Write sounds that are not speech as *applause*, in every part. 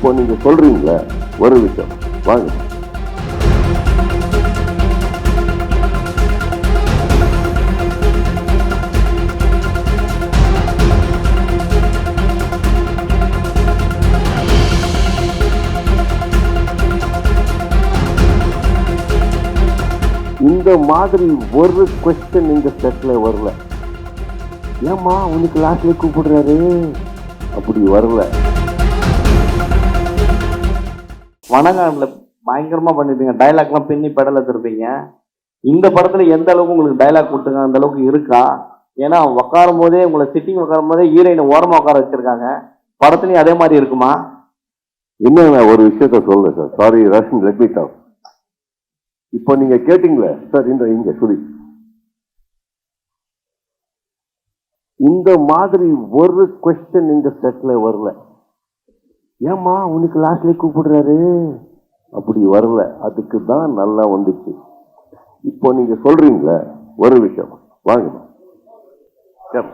இப்போ நீங்க சொல்றீங்களே ஒரு விஷயம் வாங்க. இந்த மாதிரி ஒரு கொஸ்டின் இந்த செட்ல வரல. ஏம்மா உனக்கு லாஸ்ட்ல கூப்பிடுறாரு? அப்படி வரல. வணக்கம்ல பயங்கரமாக பண்ணிருப்பீங்க டைலாக்லாம் பின்னி பெடலை திருப்பீங்க இந்த படத்தில் எந்த அளவுக்கு உங்களுக்கு டைலாக் கொடுத்துங்க அந்த அளவுக்கு இருக்கா? ஏன்னா உட்காரும் போதே உங்களை சிட்டிங் உட்காரும் போதே ஹீரோயினை ஓரமாக உட்கார வச்சுருக்காங்க. படத்துலையும் அதே மாதிரி இருக்குமா? இன்னும் நான் ஒரு விஷயத்த சொல்லுங்க sir sorry Rashmi let me talk இப்போ நீங்க கேட்டீங்களே சார் இந்த இங்க சுரி. இந்த மாதிரி ஒரு கொஸ்டின் இந்த செட்ல வரல. ஏம்மா உனக்கு லாஸ்ட்லேயே கூப்பிடுறாரு? அப்படி வரல. அதுக்கு தான் நல்லா வந்துச்சு. இப்போ நீங்க சொல்றீங்களே ஒரு விஷயம். வாங்க சரி.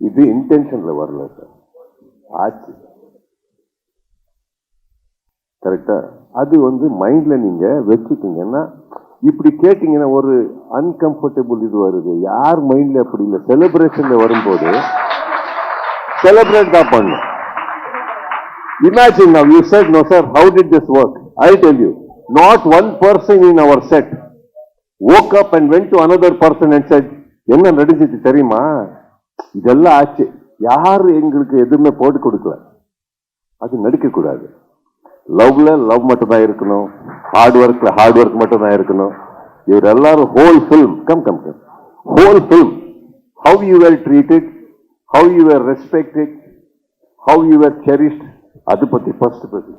இது இன்டென்ஷன்ல வரல சார் ஆச்சு. கரெக்டாக அது வந்து மைண்டில் நீங்கள் வச்சுக்கிங்கன்னா இப்படி கேட்டிங்கன்னா ஒரு அன்கம்ஃபர்டபுள் இது வருது. யார் மைண்டில் அப்படி இல்லை? செலிப்ரேஷனில் வரும்போது செலிப்ரேட் தான் பண்ணும் imagine now, you said no sir how did this work I tell you not one person in our set woke up and when to another person and என்ன நடிச்சிச்சு தெரியுமா? இதெல்லாம் ஆச்சு. யாரும் எங்களுக்கு எதுவுமே போட்டு கொடுக்கல. அது நடிக்கக்கூடாது லவ்ல லவ் மட்டும் தான் இருக்கணும். ஹார்ட் ஒர்க்ல ஹார்ட் ஒர்க் மட்டும் தான் இருக்கணும். இவர் எல்லாரும் whole film come come come whole film how you were treated how you were respected how you were cherished அது பத்தி ஃபர்ஸ்ட் பத்தி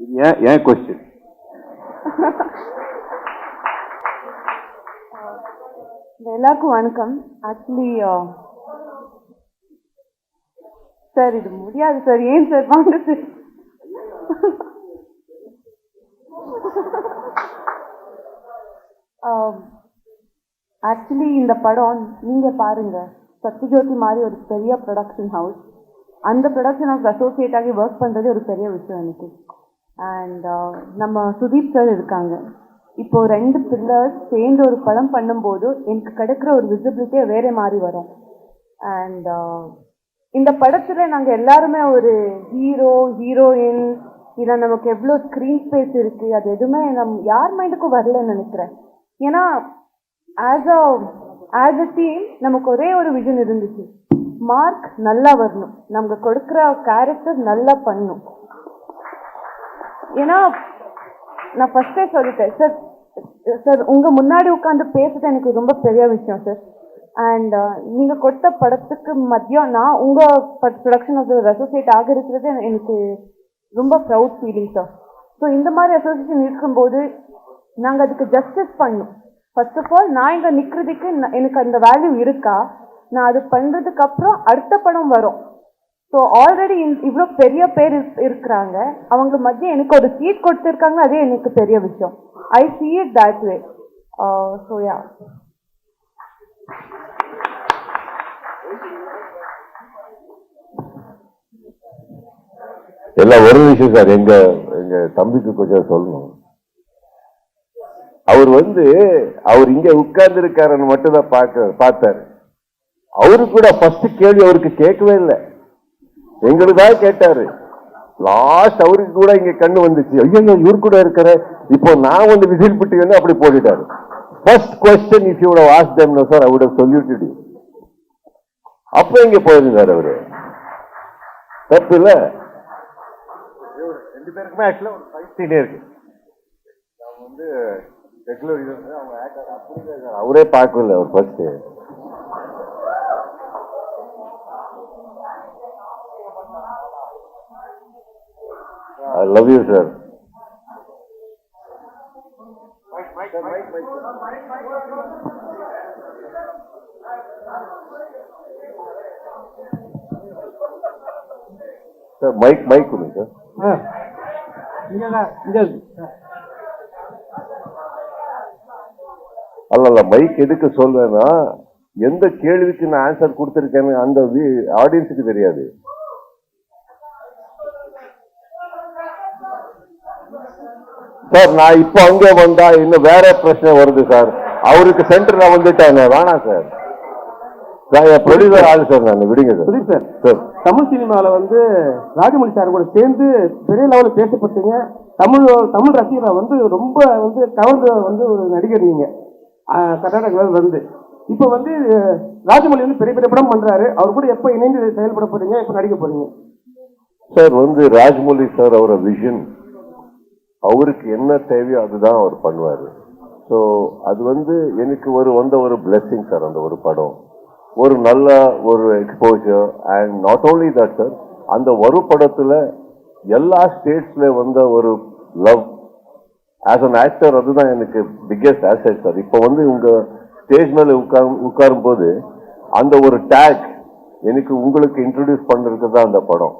இது ஏன் ஏன் கொஸ்டின் எல்லாருக்கும் வணக்கம். ஆக்சுவலி சார் uh, இது முடியாது சார் ஏன் சார் வாங்க சார் *laughs* Um, ஆக்சுவலி இந்த படம் நீங்கள் பாருங்கள் சத்யஜோதி மாதிரி ஒரு பெரிய ப்ரொடக்ஷன் ஹவுஸ் அந்த ப்ரொடக்ஷன் ஹவுஸ் அசோசியேட் ஆகி ஒர்க் பண்ணுறது ஒரு பெரிய விஷயம் எனக்கு. அண்ட் uh, நம்ம சுதீப் சார் இருக்காங்க. இப்போ ரெண்டு பில்லர்ஸ் சேர்ந்து ஒரு படம் பண்ணும்போது எனக்கு கிடைக்கிற ஒரு விசிபிலிட்டியே வேற மாதிரி வரும். அண்ட் uh, இந்த படத்தில் நாங்கள் எல்லாருமே ஒரு ஹீரோ ஹீரோயின் இதில் நமக்கு எவ்வளோ ஸ்க்ரீன் ஸ்பேஸ் இருக்குது அது எதுவுமே நம் யார் மைண்டுக்கும் வரலன்னு நினைக்கிறேன். ஏன்னா as a as a team நமக்கு ஒரே ஒரு விஷன் இருந்துச்சு. மார்க் நல்லா வரணும். நமக்கு கொடுக்குற கேரக்டர் நல்லா பண்ணும். ஏன்னா நான் ஃபஸ்ட்டே சொல்லிட்டேன். சார் சார் உங்கள் முன்னாடி உட்காந்து பேசுறது எனக்கு ரொம்ப பெரிய விஷயம் சார் அண்ட் நீங்கள் கொடுத்த படத்துக்கு மதியம் நான் உங்கள் ப்ரொடக்ஷன் அசோசியேட் ஆக இருக்கிறது எனக்கு ரொம்ப ப்ரவுட் ஃபீலிங் சார் ஸோ இந்த மாதிரி அசோசியேஷன் இருக்கும்போது நாங்கள் அதுக்கு ஜஸ்டிஸ் பண்ணும் ஃபர்ஸ்ட் ஆஃப் ஆல் நான் இங்கே நிற்கிறதுக்கு எனக்கு அந்த வேல்யூ இருக்கா? நான் அது பண்ணுறதுக்கு அப்புறம் அடுத்த படம் வரும். ஸோ ஆல்ரெடி இவ்வளோ பெரிய பேர் இருக்- இருக்கிறாங்க. அவங்க மத்திய எனக்கு ஒரு சீட் கொடுத்துருக்காங்க. அதே எனக்கு பெரிய விஷயம். I see it that way so yeah எல்லாம் ஒரு விஷயம் சார். எங்க எங்க தம்பிக்கு கொஞ்சம் சொல்லணும். அவர் வந்து அவர் இங்க உட்கார்ந்து இருக்காருன்னு மட்டும் தான் பார்க்க பார்த்தாரு. அவரு கூட ஃபர்ஸ்ட் கேள்வி அவருக்கு கேட்கவே இல்லை. எங்களுக்கு தான் கேட்டாரு. லாஸ்ட் அவருக்கு கூட இங்க கண்ணு வந்துச்சு. ஐயோ இவர் கூட இருக்கிற இப்போ நான் வந்து விசில் பிட்டு அப்படி போட்டுட்டாரு. First question if you was them sir அவரோட சொல்லிட்டு அப்போ இங்க போயிருந்தார் அவரு? தப்பு இல்லை. ரெண்டு பேருக்குமே ஆக்சுவலா ஒரு ஃபைட் சீனே இருக்கு. அவங்க வந்து ரெகுலர் இது வந்து அவங்க ஆக்டர் அப்படி அவரே பார்க்கல அவர் first I love you sir sir mike mike கொடுங்க சார் அல்ல மைக் எதுக்கு சொல்வேன்னா எந்த கேள்விக்கு நான் ஆன்சர் கொடுத்துருக்கேன்னு அந்த ஆடியன்ஸுக்கு தெரியாது. சார் நான் இப்போ அங்கே வந்தா இன்னும் வேற பிரச்சனை வருது சார். அவருக்கு சென்டர் நான் வந்துட்டேன் வேணாம் சார். ப்ரொடியூசர் ஆளு சார். நான் விடுங்க sir. Sudeep sir. Sir. Tamil சினிமால வந்து ராஜமௌழி சார் கூட சேர்ந்து பெரிய லெவலில் பேசப்பட்டீங்க. தமிழ் தமிழ் ரசிகரை வந்து ரொம்ப வந்து கவர்ந்த வந்து ஒரு நடிகர் நீங்க. ஆஹ் கர்நாடகாவில் வந்து. இப்போ வந்து ராஜமௌழி வந்து பெரிய பெரிய படம் பண்றாரு. அவர் கூட எப்போ இணைந்து செயல்பட போறீங்க எப்போ நடிக்க போறீங்க? சார் வந்து ராஜமௌலி சார் அவரோட விஷன் அவருக்கு என்ன தேவையோ அதுதான் அவர் பண்ணுவாரு. ஸோ அது வந்து எனக்கு ஒரு வந்த ஒரு பிளெஸிங் சார் அந்த ஒரு படம். ஒரு நல்ல ஒரு exposure and not only that sir அந்த ஒரு படத்தில் எல்லா ஸ்டேட்ஸில் வந்த ஒரு லவ் ஆஸ் அன் ஆக்டர் அதுதான் எனக்கு பிக்கெஸ்ட் ஆசட் சார் இப்போ வந்து உங்கள் ஸ்டேஜ் மேலே உட்கார் உட்காரும் போது அந்த ஒரு டேக் எனக்கு உங்களுக்கு இன்ட்ரடியூஸ் பண்ணுறதுக்கு தான் அந்த படம்.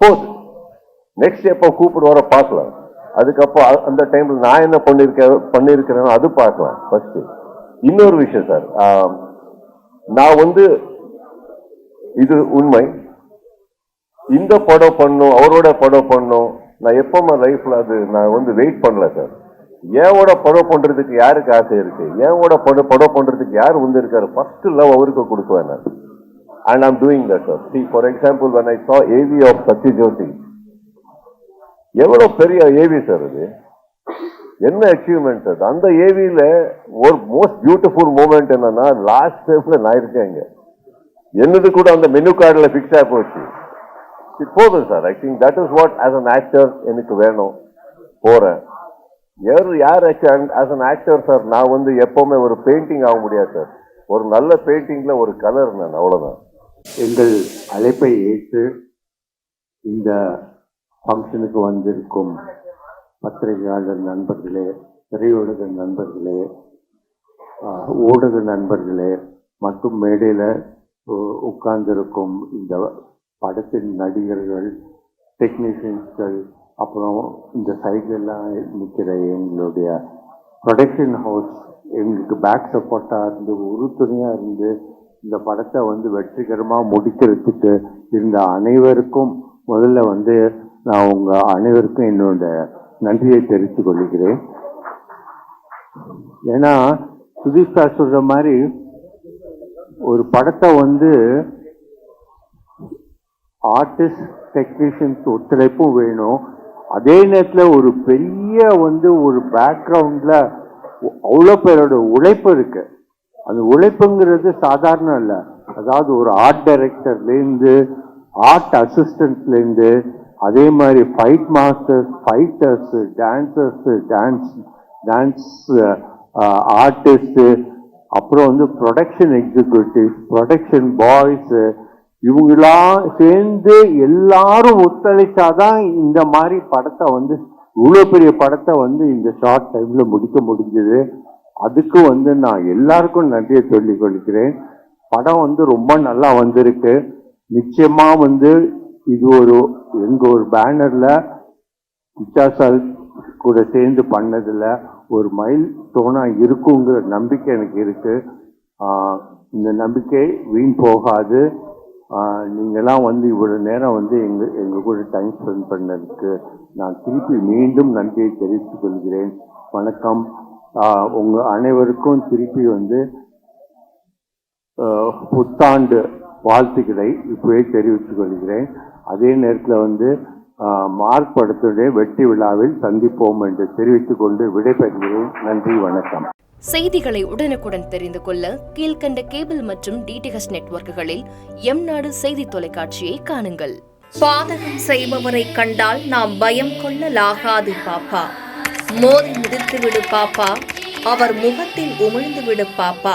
போது நெக்ஸ்ட் எப்போ கூப்பிடுவார பார்க்கலாம். அதுக்கப்புறம் அந்த டைமில் நான் என்ன பண்ணியிருக்க பண்ணியிருக்கிறேன்னு அது பார்க்கலாம். ஃபஸ்ட்டு இன்னொரு விஷயம் சார் நான் வந்து இது உண்மை. இந்த படம் பண்ணும் அவரோட படம் பண்ணும் நான் எப்பவுமே லைஃப்ல அது நான் வந்து வெயிட் பண்ணல சார் ஏவோட படம் பண்றதுக்கு யாருக்கு ஆசை இருக்கு? ஏவோட படம் படம் பண்றதுக்கு யார் வந்து இருக்காரு? ஃபர்ஸ்ட் லவ் அவருக்கு கொடுக்குவேன் நான். And I'm doing that sir see for example when I saw AV of Sathyajothi எவ்வளோ பெரிய ஏவி சார் அது? என்ன அச்சீவ்மெண்ட் அது அந்த ஏவியில் ஒரு மோஸ்ட் பியூட்டிஃபுல் மூமெண்ட் என்னன்னா லாஸ்ட் டைம்ல நான் இருக்கேன் என்னது கூட அந்த மெனு கார்டில் ஃபிக்ஸ் ஆகி போச்சு. இது போதும் sir. I think that is what as an actor எனக்கு வேணும். போகிறேன் யார் யார் ஆஸ் அன் ஆக்டர் சார் நான் வந்து எப்போவுமே ஒரு பெயிண்டிங் ஆக முடியாது சார். ஒரு நல்ல பெயிண்டிங்கில் ஒரு கலர் நான் அவ்வளோதான் எங்கள் அழைப்பை ஏற்று இந்த ஃபங்க்ஷனுக்கு வந்திருக்கும் பத்திரிகையாளர் நண்பர்களே திரையுலக நண்பர்களே ஊடக நண்பர்களே மற்றும் மேடையில் உட்கார்ந்திருக்கும் இந்த படத்தின் நடிகர்கள் டெக்னீஷியன்ஸ்கள் அப்புறம் இந்த சைடெல்லாம் நிற்கிற எங்களுடைய ப்ரொடக்ஷன் ஹவுஸ் எங்களுக்கு பேக் சப்போர்ட்டாக இருந்து உறுதுணையாக இருந்து இந்த படத்தை வந்து வெற்றிகரமாக முடிக்கிறதுக்கு இருந்த அனைவருக்கும் முதல்ல வந்து நான் உங்கள் அனைவருக்கும் என்னோட நன்றியை தெரிவித்துக் கொள்கிறேன். ஏன்னா சுதீப் சார் சொல்ற மாதிரி ஒரு படத்தை வந்து ஆர்டிஸ்ட் டெக்னீஷியன்ஸ் ஒத்துழைப்பும் வேணும். அதே நேரத்தில் ஒரு பெரிய வந்து ஒரு பேக்ரவுண்டில் அவ்வளோ பேரோட உழைப்பு இருக்கு. அந்த உழைப்புங்கிறது சாதாரணம் இல்லை. அதாவது ஒரு ஆர்ட் டைரக்டர்லேருந்து ஆர்ட் அசிஸ்டன்ட்லேருந்து அதே மாதிரி fight masters fighters dancers dance dance artist அப்புறம் வந்து ப்ரொடக்ஷன் எக்ஸிக்யூட்டிவ் ப்ரொடக்ஷன் பாய்ஸு இவங்கெல்லாம் சேர்ந்து எல்லாரும் ஒத்துழைச்சாதான் இந்த மாதிரி படத்தை வந்து இவ்வளோ பெரிய படத்தை வந்து இந்த ஷார்ட் டைமில் முடிக்க முடிஞ்சது. அதுக்கு வந்து நான் எல்லாருக்கும் நன்றியை சொல்லிக் கொள்கிறேன். படம் வந்து ரொம்ப நல்லா வந்திருக்கு. நிச்சயமாக வந்து இது ஒரு எங்கள் ஒரு பேனரில் வித்தியாசால் கூட சேர்ந்து பண்ணதில் ஒரு மைல் தோணாக இருக்குங்கிற நம்பிக்கை எனக்கு இருக்குது இந்த நம்பிக்கை வீண் போகாது. நீங்களாம் வந்து இவ்வளோ நேரம் வந்து எங்கள் எங்கள் கூட டைம் ஸ்பெண்ட் பண்ணதுக்கு நான் திருப்பி மீண்டும் நன்றியை தெரிவித்துக் கொள்கிறேன். வணக்கம். உங்கள் அனைவருக்கும் திருப்பி வந்து புத்தாண்டு வாழ்த்துக்களை இப்பவே தெரிவித்துக் கொள்கிறேன். அதே நேரத்தில் வந்து ஆஹ் மார்க் படத்துடைய வெற்றி விழாவில் சந்திப்போம் என்று தெரிவித்துக் கொண்டு விடைபெறுகிறேன். நன்றி வணக்கம். செய்திகளை உடனுக்குடன் தெரிந்து கொள்ள கீழ்க்கண்ட கேபிள் மற்றும் டிடிஹெச் நெட்வொர்க்குகளில் எம் நாடு செய்தி தொலைக்காட்சியை காணுங்கள். பாதகம் செய்பவரை கண்டால் நாம் பயம் கொள்ளலாகாது பாப்பா. மோதி மிதித்து விடு பாப்பா. அவர் முகத்தில் உமிழ்ந்து விடு பாப்பா.